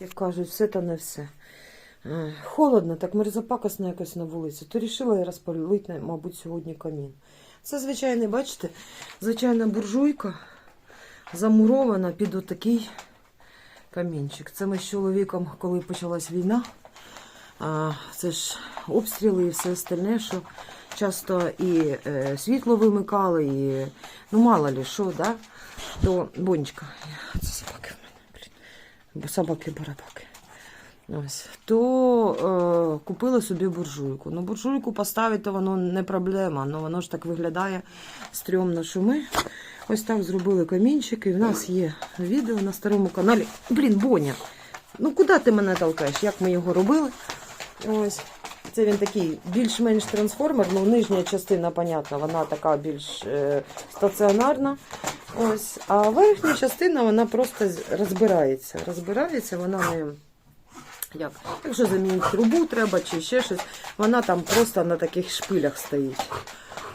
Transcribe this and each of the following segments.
Як кажуть, все та не все. Е, Холодно, так мерзопакосно якось на вулиці. То рішила я розпалити, мабуть, сьогодні камін. Це звичайний, бачите, звичайна буржуйка замурована під отакий камінчик. Це ми з чоловіком, коли почалась війна, це ж обстріли і все остальне, що часто і е, світло вимикали, і ну мало ли що, да? то бонечка. Це собаки. Бо собаки барабаки. Ось. То е, купили собі буржуйку. Ну, буржуйку поставити воно не проблема, але воно ж так виглядає стрьомно, що ми ось так зробили камінчик, і в нас є відео на старому каналі. Блін, Боня, ну куди ти мене толкаєш? Як ми його робили? Ось. Це він такий більш-менш трансформер, ну нижня частина, понятно, вона така більш е, стаціонарна. Ось. А верхня частина вона просто розбирається. Розбирається, вона не. Як? Якщо замінити трубу треба чи ще щось, вона там просто на таких шпилях стоїть.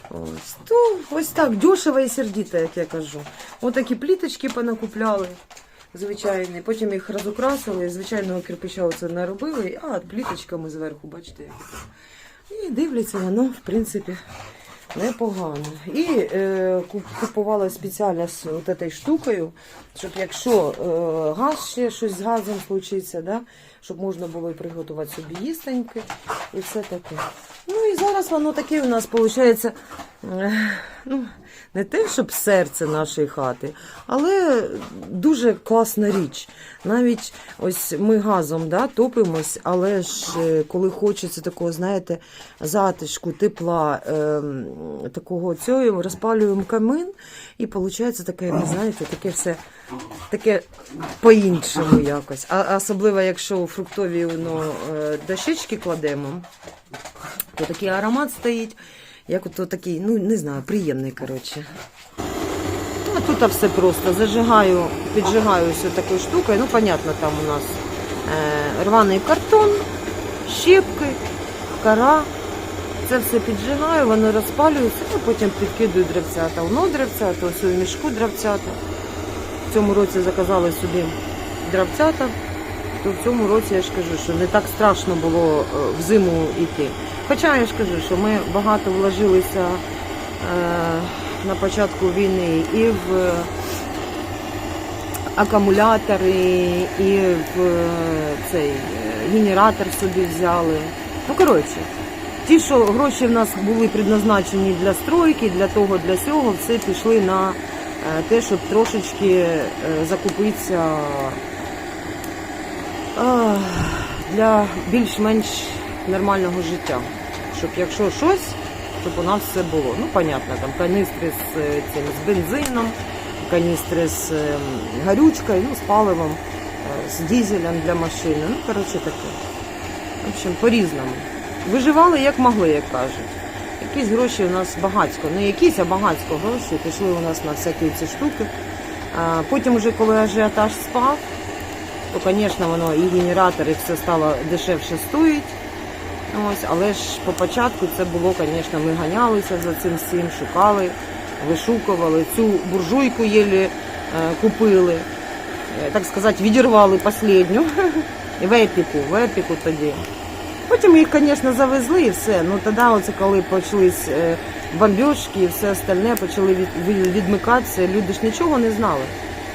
Ось. То ось так, дешево і сердито, як я кажу. Отакі пліточки понакупляли. Звичайні, потім їх розукрасили, звичайного кирпича оце не робили, а пліточками зверху, бачите. І дивляться, воно, в принципі, непогано. І е, купувала спеціально з цією штукою, щоб якщо е, газ ще щось з газом случиться, да, щоб можна було і приготувати собі їстеньки і все таке. Ну і зараз воно таке у нас виходить, ну, не те, щоб серце нашої хати, але дуже класна річ. Навіть ось ми газом да, топимось, але ж е, коли хочеться такого, знаєте, затишку, тепла, ем, такого цього, розпалюємо камин, і виходить таке, ви знаєте, таке все таке по-іншому якось. А особливо, якщо фруктові ну, е, дощечки кладемо, то такий аромат стоїть, як ото такий, ну не знаю, приємний, коротше. Ну, а тут все просто. Зажигаю, піджигаю ось такою штукою. Ну, понятно, там у нас е, рваний картон, щепки, кара. Це все піджигаю, воно розпалюється, а потім підкидую древцята. Воно древцята, ось у мішку древцята. В цьому році заказали собі древцята, то в цьому році я ж кажу, що не так страшно було е, в зиму йти. Хоча я ж кажу, що ми багато вложилися е, на початку війни і в е, акумулятори, і в е, цей генератор собі взяли. Ну, коротше, ті, що гроші в нас були предназначені для стройки, для того, для сього, все пішли на те, щоб трошечки закупитися для більш-менш нормального життя. Щоб якщо щось, щоб у нас все було. Ну, понятно, там каністри з е, цим з бензином, каністри з е, гарючкою, ну, з паливом, е, з дізелем для машини. Ну, коротше таке. В общем, по-різному. Виживали як могли, як кажуть. Якісь гроші у нас багатько, не якісь, а багатько гроші пішли у нас на всякі ці штуки. Потім, вже коли ажіотаж спав, то, звісно, воно і генератор, і все стало дешевше стоїть. Ось, але ж по початку це було, звісно, ми ганялися за цим всім, шукали, вишукували. Цю буржуйку єлі е, купили, е, так сказати, відірвали останню. В епіку, в епіку тоді. Потім їх, звісно, завезли і все. Ну тоді, оце коли почались е, бомбіжки і все остальне, почали від, від- відмикатися, люди ж нічого не знали.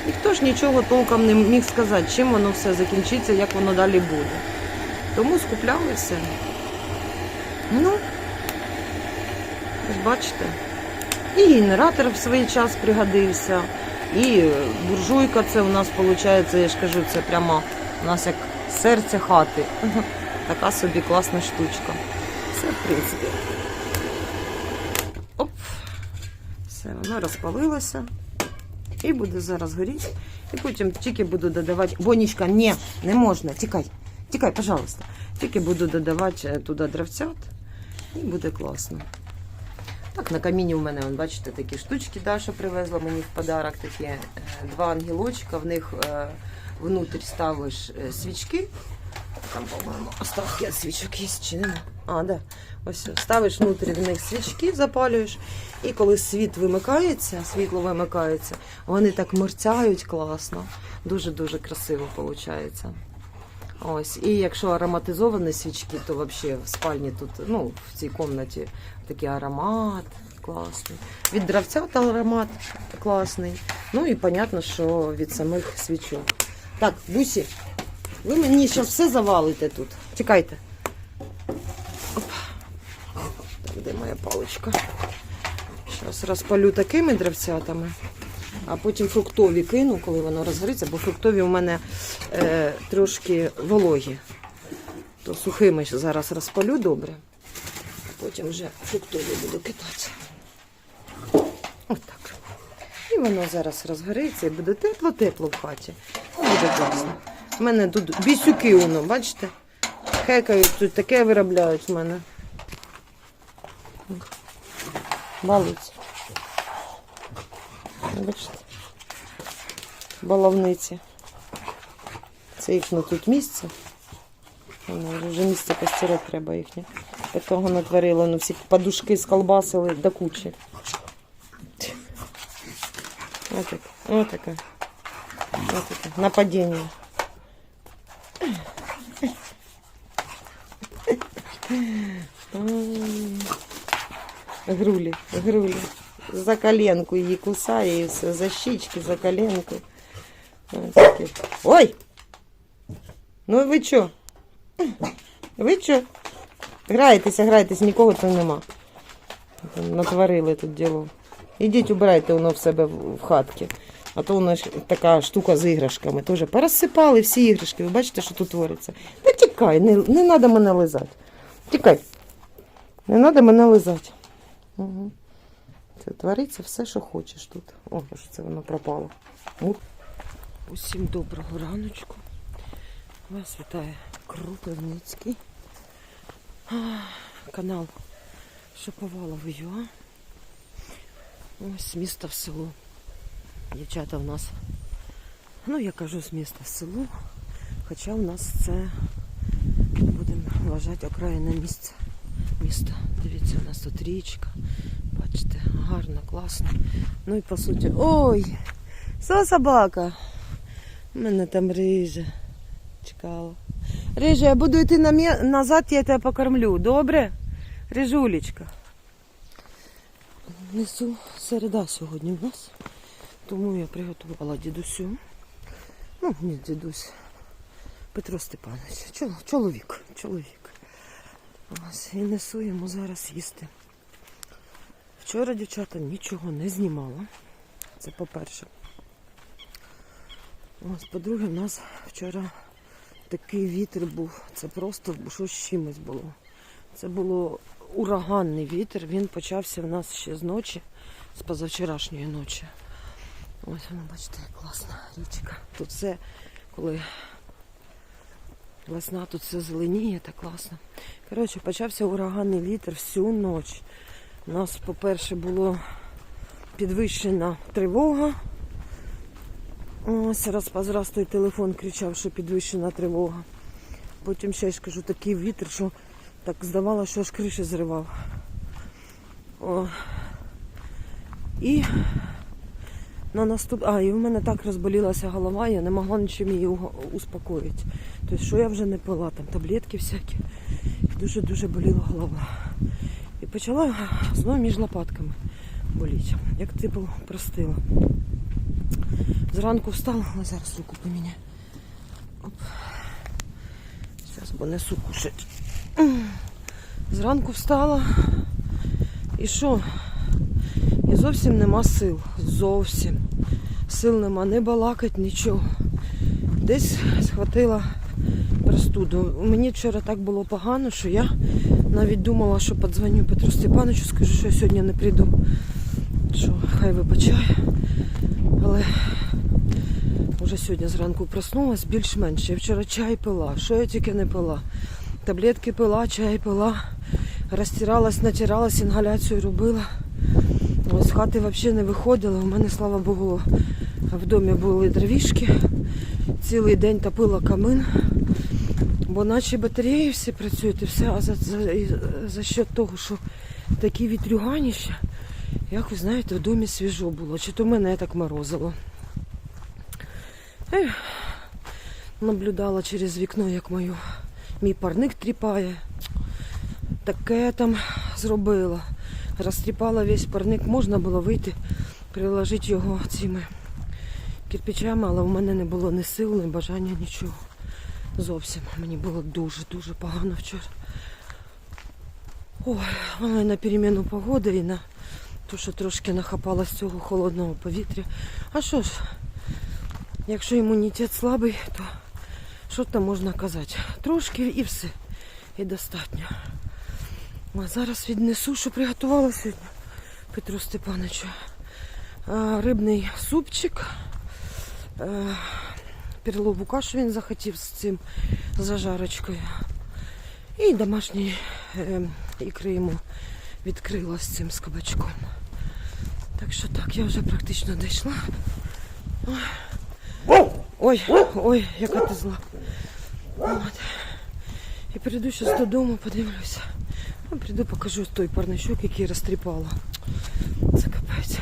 Ніхто ж нічого толком не міг сказати, чим воно все закінчиться, як воно далі буде. Тому скупляли все. Ну, ось бачите. І генератор в свій час пригодився, і буржуйка це у нас виходить, я ж кажу, це прямо у нас як серце хати. Така собі класна штучка. Все, в принципі. Оп. Все, воно розпалилося. І буде зараз горіти. І потім тільки буду додавати. Бонічка, ні, не можна. Тікай. Тікай, пожалуйста. Тільки буду додавати е, туди дровцят. І буде класно. Так, на каміні у мене, бачите, такі штучки Даша привезла мені в подарок. Такі е, два ангелочка. В них е, внутрі ставиш е, свічки. Там, по-моєму, остатки від свічок є чи нема? А, да. Ось ставиш внутрі в них свічки, запалюєш, і коли світ вимикається, світло вимикається, вони так мерцяють класно. Дуже-дуже красиво виходить. Ось. І якщо ароматизовані свічки, то взагалі в спальні тут, ну, в цій кімнаті такий аромат класний. Від дравця аромат класний. Ну і понятно, що від самих свічок. Так, бусі, ви мені ще все завалите тут. Чекайте. Оп. Так, де моя паличка? Зараз розпалю такими дравцятами, а потім фруктові кину, коли воно розгориться, бо фруктові у мене е, трошки вологі. То сухими зараз розпалю добре. Потім вже фруктові буду кидати. Отак. І воно зараз розгориться і буде тепло-тепло в хаті. Ну, Буде класно. У мене тут бісюки, воно, бачите? Хекають, тут таке виробляють в мене. Балують. Бачите? Баловниці. Це їхнє тут місце. Воно вже місце постирати треба їхнє. Такого натворили, ну всі подушки сколбасили до кучі. Отаке, отаке. Отаке. Нападіння. Грулі, грулі. За коленку її кусає і все, за щічки, за коленку. Ой! Ну ви чо? Ви чо? Граєтеся, граєтесь, нікого там нема. Натворили тут діло. Ідіть убирайте воно в себе в хатки. А то воно ж така штука з іграшками. Теж порозсипали всі іграшки. Ви бачите, що тут твориться. Та тікай, не, не треба мене лизати. Тікай. Не треба мене лизати. Угу. Це твориться все, що хочеш тут. О, що це воно пропало. От. Усім доброго раночку. Вас вітає Кропивницький. Канал Шаповалова Юа. Ось з міста в село. Дівчата в нас, ну я кажу з міста в село, хоча в нас це будемо вважати окраїне місце. Місто. Дивіться, у нас тут річка. Бачите, гарно, класно. Ну і по суті. Ой! Що собака? У мене там рижа. Чекала. Рижа, я буду йти на назад, я тебе покормлю. Добре? Рижулечка. Несу середа сьогодні в нас. Тому я приготувала дідусю. Ну, ні, дідусь. Петро Степанович. Чоловік. Чоловік. Ось, і несу йому зараз їсти. Вчора дівчата нічого не знімала. Це по-перше. Ось, по-друге, в нас вчора такий вітер був. Це просто що з чимось було. Це було ураганний вітер. Він почався в нас ще з ночі, з позавчорашньої ночі. Ось воно, бачите, класна річка. Тут все, коли весна, тут все зеленіє, так класно. Коротше, почався ураганний вітер всю ніч. У нас, по-перше, було підвищена тривога. Ось раз по телефон кричав, що підвищена тривога. Потім ще ж кажу, такий вітер, що так здавалося, що аж криші зривав. О. І на наступ... А, і в мене так розболілася голова, я не могла нічим її успокоїти. Тобто, що я вже не пила, там таблетки всякі. Дуже-дуже боліла голова. І почала знову між лопатками боліти. Як типу простила. Зранку встала, але зараз руку поміняю. Оп. Зараз бо несу кушать. Зранку встала. І що? І зовсім нема сил. Зовсім. Сил нема не балакать, нічого. Десь схватила простуду. Мені вчора так було погано, що я навіть думала, що подзвоню Петру Степановичу, скажу, що я сьогодні не прийду. Що хай вибачає. Але вже сьогодні зранку проснулась більш-менш. Я вчора чай пила. Що я тільки не пила? Таблетки пила, чай пила, розтиралась, натиралась, інгаляцію робила. З хати взагалі не виходила. У мене, слава Богу, в домі були дровішки. Цілий день топила камин. Бо наче батареї всі працюють і все, а за, за, за счет того, що такі вітрюганіща, як ви знаєте, в домі свіжо було. Чи то мене так морозило. Ех. наблюдала через вікно, як мою, мій парник тріпає. Таке там зробила. Розтріпала весь парник, можна було вийти, приложити його цими кирпичами, але в мене не було ні сил, ні бажання, нічого. Зовсім. Мені було дуже-дуже погано вчора. Ой, але на переміну погоди і на те, що трошки нахапала з цього холодного повітря. А що ж, якщо імунітет слабий, то що там можна казати? Трошки і все. І достатньо. А зараз віднесу, що приготувала сьогодні Петру Степановичу. Рибний супчик. Перлову кашу він захотів з цим зажарочкою. І домашні е, ікри йому відкрила з цим з кабачком. Так що так, я вже практично дійшла. Ой, ой, яка ти зла. От. І прийду зараз додому, подивлюся. Ну, прийду, покажу той парничок, який розтріпала. Це капець.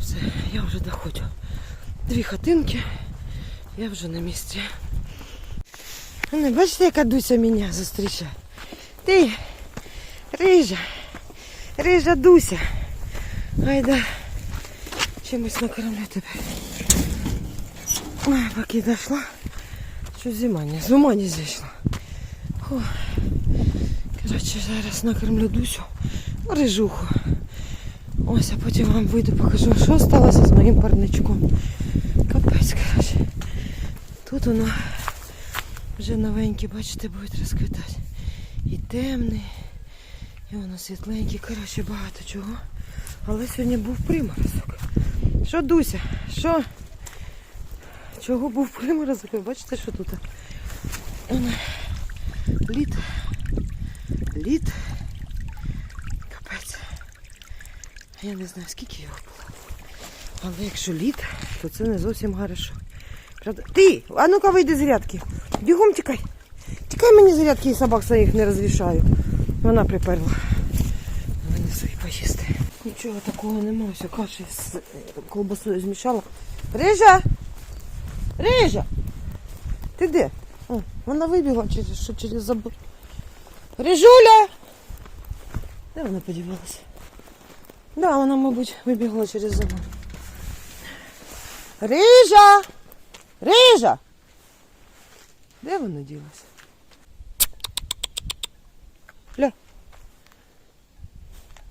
Все, я вже доходжу. Дві хатинки, я вже на місці. Не бачите, яка Дуся мене зустрічає? Ти, рижа, рижа Дуся. Айда, чимось накормлю тебе. Ой, поки дійшла, що зима не, з ума не зійшла. Коротше, зараз накормлю Дусю, рижуху. Ось, а потім вам вийду, покажу, що сталося з моїм парничком. Капець, коротше. Тут воно вже новенькі, бачите, будуть розквітати. І темний, і воно світленький, коротше, багато чого. Але сьогодні був приморозок. Що, Дуся? Що? Чого був приморозок? Ви бачите, що тут? Воно, Лід. Лід. Капець. Я не знаю, скільки його було. Але якщо лід, то це не зовсім хорошо. Ти, а ну-ка вийди з рядки. Бігом тікай. Тікай мені з рядки і собак своїх не розвішаю. Вона приперла. Мені свої поїсти. Нічого такого немає. Все каші з е, колбасою змішала. Рижа! Рижа! Ти де? О, вона вибігла через що через забор. Рижуля! Де вона подівалася? Да, вона, мабуть, вибігла через забор. Рижа! Рижа! Де вона ділася? Ля.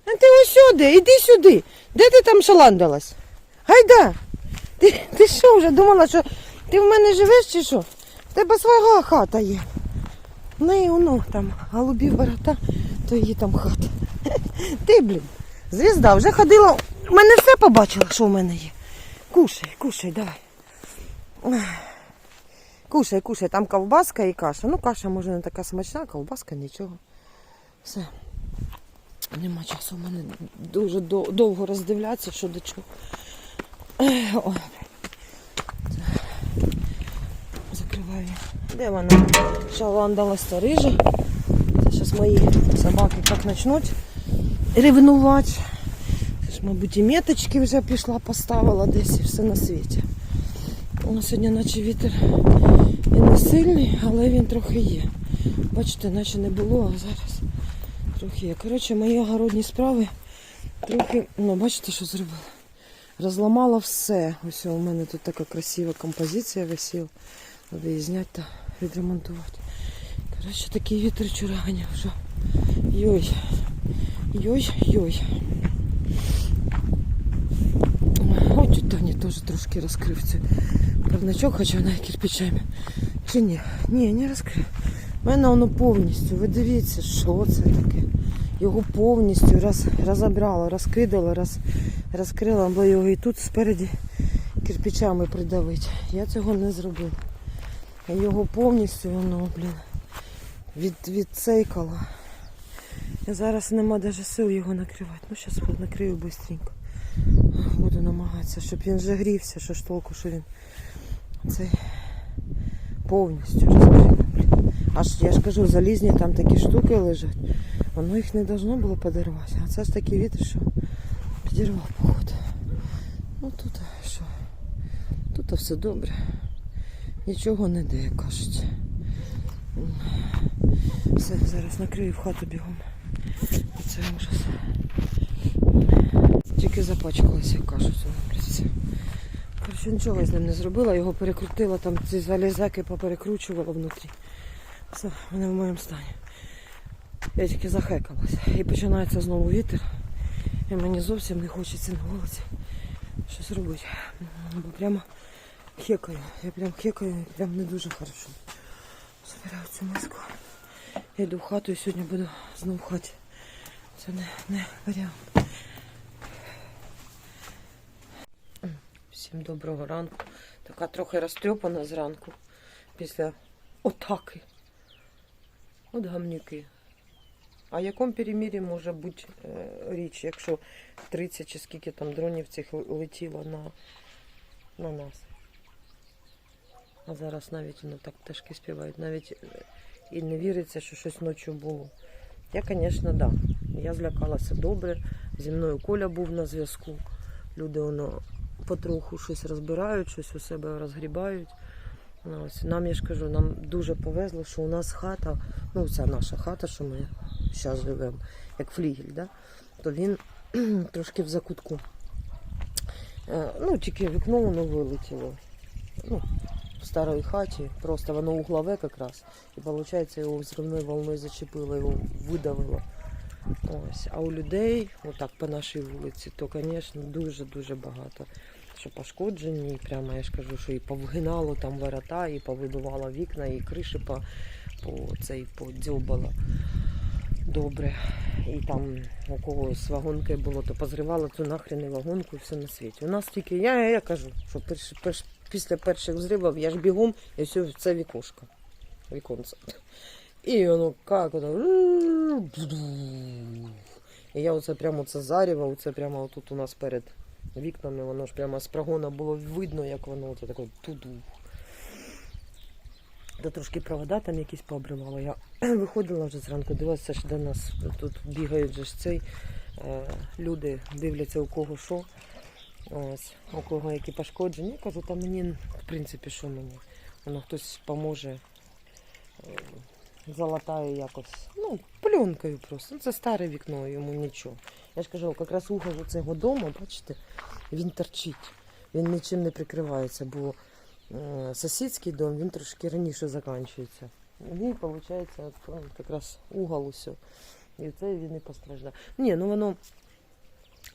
А ти ось сюди, іди сюди. Де ти там шаландалась? Гайда! Ти, ти що вже думала, що ти в мене живеш чи що? В тебе своя хата є. В неї воно там голубів борота, то її там хата. Ти, блін, звізда, вже ходила. В мене все побачила, що в мене є. Кушай, кушай, давай. Кушай, кушай, там ковбаска і каша. Ну, каша може не така смачна, ковбаска нічого. Все. Нема часу в мене дуже довго роздивлятися, що до чого. Закриваю. Де вона? Шаландала старижа. Це зараз мої собаки як почнуть ревнувати. Мабуть, і меточки вже пішла, поставила десь і все на світі. Ну, сьогодні наче вітер і не сильний, але він трохи є. Бачите, наче не було, а зараз трохи є. Коротше, мої огородні справи трохи, ну бачите, що зробила? Розламала все. Ось у мене тут така красива композиція висіла. Треба її зняти та відремонтувати. Коротше, такий вітер вчора ганяв, що йой. Йой-йой. Таня теж трошки розкрив цей парничок, хоча вона і кирпичами. Чи ні? Ні, не розкрив. У мене воно повністю. Ви дивіться, що це таке. Його повністю роз, розібрала, розкидала, роз, розкрила, бо його і тут спереді кирпичами придавити. Я цього не зробила. Його повністю воно, блін, від, відцейкало. Я зараз нема навіть сил його накривати. Ну, зараз накрию швидко. Буду намагатися, щоб він вже грівся, що ж толку, що він цей повністю розкрив. Аж я ж кажу, залізні там такі штуки лежать. Воно їх не должно було подорвати. А це ж такий вітер, що підірвав походу. Ну тут що? Тут все добре. Нічого не як кажуть. Все, зараз накрию в хату бігом. Це ужас. Тільки запачкалася, кажуть, воно, блядь, нічого я з ним не зробила, його перекрутила, там ці залізаки поперекручувала внутрі. Все, вони в моєму стані. Я тільки захекалася. І починається знову вітер. І мені зовсім не хочеться на вулиці щось робити. Бо прямо хекаю. Я прям хекаю, прям не дуже хорошо. Забираю цю миску. Я йду в хату і сьогодні буду знову в хаті. Це не, не варіант. Всім доброго ранку. Така трохи розтрьопана зранку після отаки. От гамнюки. А якому перемірі може бути е, річ, якщо 30 чи скільки там дронів цих летіло на, на нас? А зараз навіть воно так пташки співають, навіть е, і не віриться, що щось ночі було. Я, звісно, да. Я злякалася добре. Зі мною Коля був на зв'язку. Люди воно потроху щось розбирають, щось у себе розгрібають. Ну, Ось, нам я ж кажу, нам дуже повезло, що у нас хата, ну ця наша хата, що ми зараз живемо, як флігель, да? то він трошки в закутку. Е, Ну, тільки вікно воно вилетіло. Ну, в старій хаті, просто воно углове якраз. І виходить, його взривною волною зачепило, його видавило. Ось. А у людей, отак по нашій вулиці, то, звісно, дуже-дуже багато. Що пошкоджені, прямо я ж кажу, що і повгинало там ворота, і повибивало вікна, і криші по, по цей подзьобало добре. І там у когось вагонки було, то позривало ту нахрен вагонку і все на світі. У нас тільки, я, я кажу, що перш, перш, після перших взривів я ж бігом і все це вікошко. Віконце. І воно як воно. І я оце прямо це заріва, оце прямо отут у нас перед вікнами, воно ж прямо з прогона було видно, як воно оце таке туду. Та трошки провода там якісь пообривало. Я виходила вже зранку, дивилася, що до нас тут бігають же ж цей. Е, люди дивляться у кого що. Ось, у кого які пошкодження. Я кажу, та мені, в принципі, що мені. Воно хтось поможе. Залатає якось. Ну, пленкою просто. Ну, це старе вікно, йому нічого. Я ж кажу, якраз угол цього дому, бачите, він торчить. Він нічим не прикривається, бо е, сусідський дом він трошки раніше закінчується. І виходить, якраз угол усе. І це він і постраждав. Ні, ну воно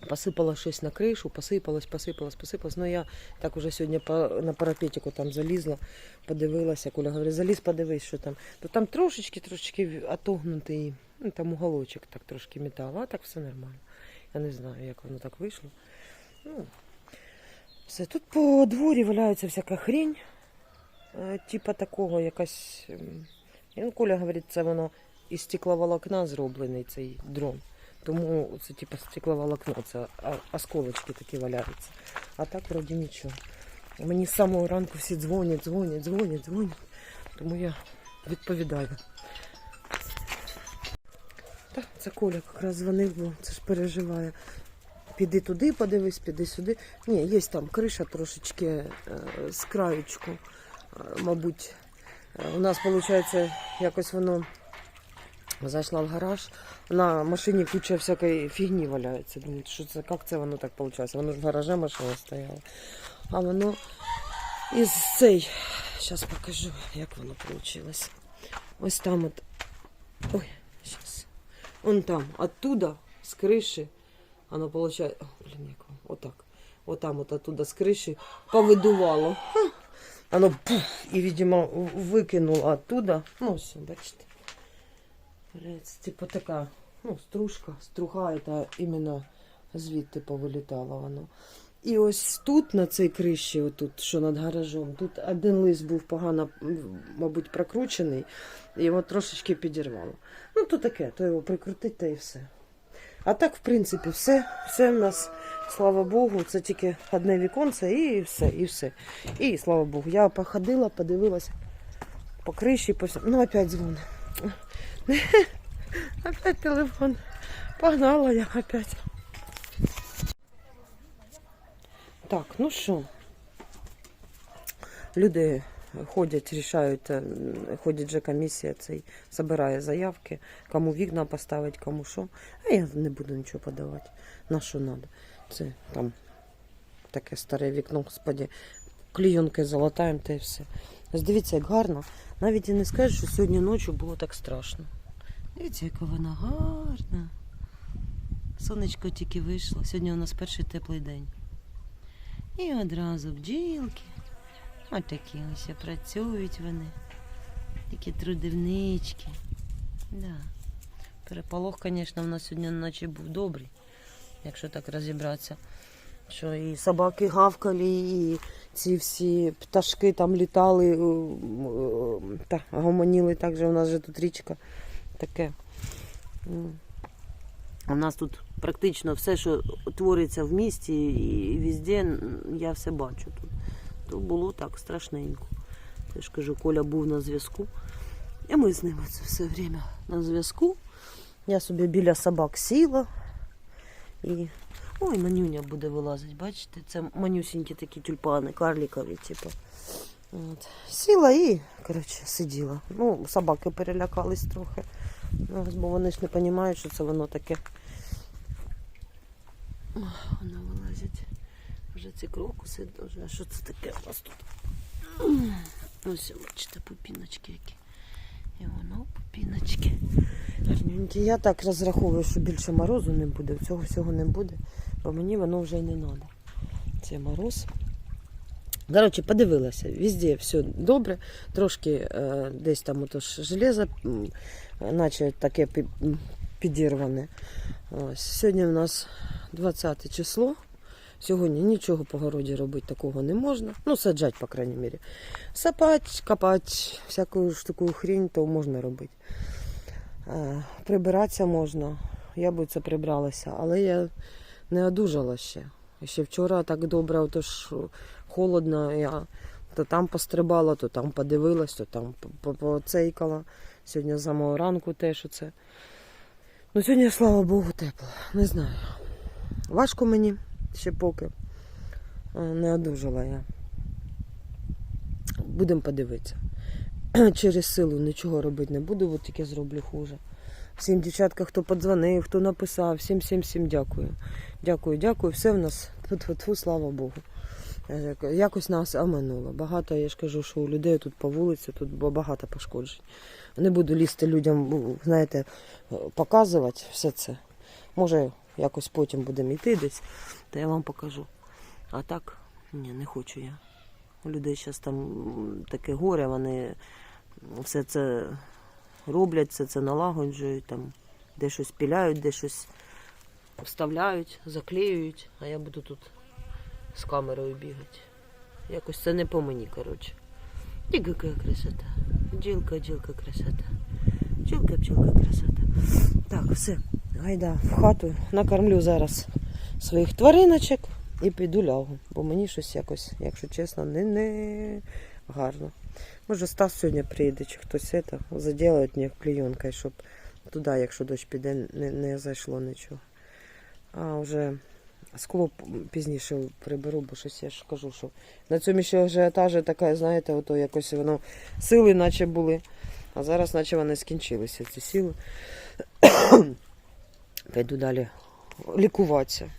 посипало щось на кришу, посипалось, посипалось, посипалось. Ну я так уже сьогодні на парапетику там залізла, подивилася. Коля говорить, заліз, подивись, що там. То там трошечки, трошечки отогнутий, ну там уголочок так трошки металу, а так все нормально. Я не знаю, як воно так вийшло. Ну, все. Тут по дворі валяється всяка хрінь, е, типа такого якась. Ну, Коля говорить, це воно із стекловолокна зроблений цей дрон. Тому це типа стекловолокно, це осколочки такі валяються. А так вроді нічого. Мені з самого ранку всі дзвонять, дзвонять, дзвонять, дзвонять. Тому я відповідаю. Так, це Коля якраз дзвонив, бо це ж переживає. Піди туди, подивись, піди сюди. Ні, є там криша трошечки е, з краючку. Е, мабуть, Е, у нас, виходить, якось воно зайшла в гараж. На машині куча всякої фігні валяється. Думаю, що це, як це воно так виходить? Воно ж в гаражі машина стояла. А воно із цей. Зараз покажу, як воно вийшло. Ось там от. Ой, зараз. Вон там, оттуда, з криші, оно получає. О, блін, як вам? Отак. Отам от оттуда з криші повидувало. Ха. Оно пуф, і, видимо, викинуло оттуда. Ну, все, бачите. Блядь, Типу така, ну, стружка, струга, це іменно звідти повилітало воно. І ось тут, на цій криші, отут, що над гаражом, тут один лист був погано, мабуть, прокручений, і його трошечки підірвало. Ну, то таке, то його прикрутить та і все. А так, в принципі, все, все в нас, слава Богу, це тільки одне віконце і все, і все. І слава Богу, я походила, подивилася по криші, по всьому. Ну, опять дзвони. Опять телефон. Погнала я опять. Так, ну що, люди ходять, рішають, е, ходять же комісія цей, збирає заявки, кому вікна поставити, кому що. А я не буду нічого подавати. На що треба? Це там таке старе вікно, господі, клійонки залатаємо та й все. Ось дивіться, як гарно. Навіть і не скажеш, що сьогодні ночі було так страшно. Дивіться, яка вона гарна. Сонечко тільки вийшло. Сьогодні у нас перший теплий день. І одразу бджілки. Ось такі ось працюють вони. Такі трудівнички. Да. Переполох, звісно, в нас сьогодні ночі був добрий, якщо так розібратися. Що і собаки гавкали, і ці всі пташки там літали, е, е, та гомоніли. Так же у нас же тут річка таке. У нас тут практично все, що твориться в місті і везде, я все бачу тут. То було так страшненько. Я ж кажу, Коля був на зв'язку. І ми з ними це все время на зв'язку. Я собі біля собак сіла. І... Ой, манюня буде вилазити, бачите? Це манюсінькі такі тюльпани, карлікові, типу. От. Сіла і, коротше, сиділа. Ну, собаки перелякались трохи. Ну, Ось, бо вони ж не розуміють, що це воно таке. Воно вилазять. Вже ці крокуси дуже. А що це таке у нас тут? Ось, бачите, пупіночки які. І воно пупіночки. Я так розраховую, що більше морозу не буде, цього всього не буде, бо мені воно вже й не треба. Це мороз. Коротше, подивилася, везде все добре. Трошки е, десь там ото железо, наче таке підірване. Ось. Сьогодні у нас 20 число. Сьогодні нічого по городі робити такого не можна. Ну, саджати, по крайній мірі. Сапати, копати, всяку ж таку хрінь, то можна робити. Е, Прибиратися можна. Я би це прибралася, але я не одужала ще. Ще вчора так добре, ото ж холодно, я то там пострибала, то там подивилась, то там по- по- поцейкала. Сьогодні з самого ранку теж оце. Ну сьогодні, слава Богу, тепло. Не знаю. Важко мені ще поки. Е, Не одужала я. Будемо подивитися. Через силу нічого робити не буду, от тільки зроблю хуже. Всім дівчатка, хто подзвонив, хто написав, всім, всім, всім дякую. Дякую, дякую. Все в нас тьфу слава Богу. Е, Якось нас оминуло. Багато, я ж кажу, що у людей тут по вулиці, тут багато пошкоджень. Не буду лізти людям, знаєте, е, показувати все це. Може, якось потім будемо йти десь, то я вам покажу. А так, ні, не хочу я. У людей зараз там таке горе, вони все це роблять, все це налагоджують, там, де щось піляють, де щось вставляють, заклеюють, а я буду тут з камерою бігати. Якось це не по мені, коротше. І яка красота. Джилка, джилка, красота. Джилка, бджілка, красота. Так, все. Гайда в хату. Накормлю зараз своїх твариночок і піду лягу. Бо мені щось якось, якщо чесно, не, не гарно. Може, Стас сьогодні приїде, чи хтось це заділить мені клейонкою, щоб туди, якщо дощ піде, не, не зайшло нічого. А вже скло пізніше приберу, бо щось я ж кажу, що на цьому ще ажіотажі така, знаєте, ото якось воно сили наче були. А зараз наче вони скінчилися, ці сили. Пойду далі лікуватися.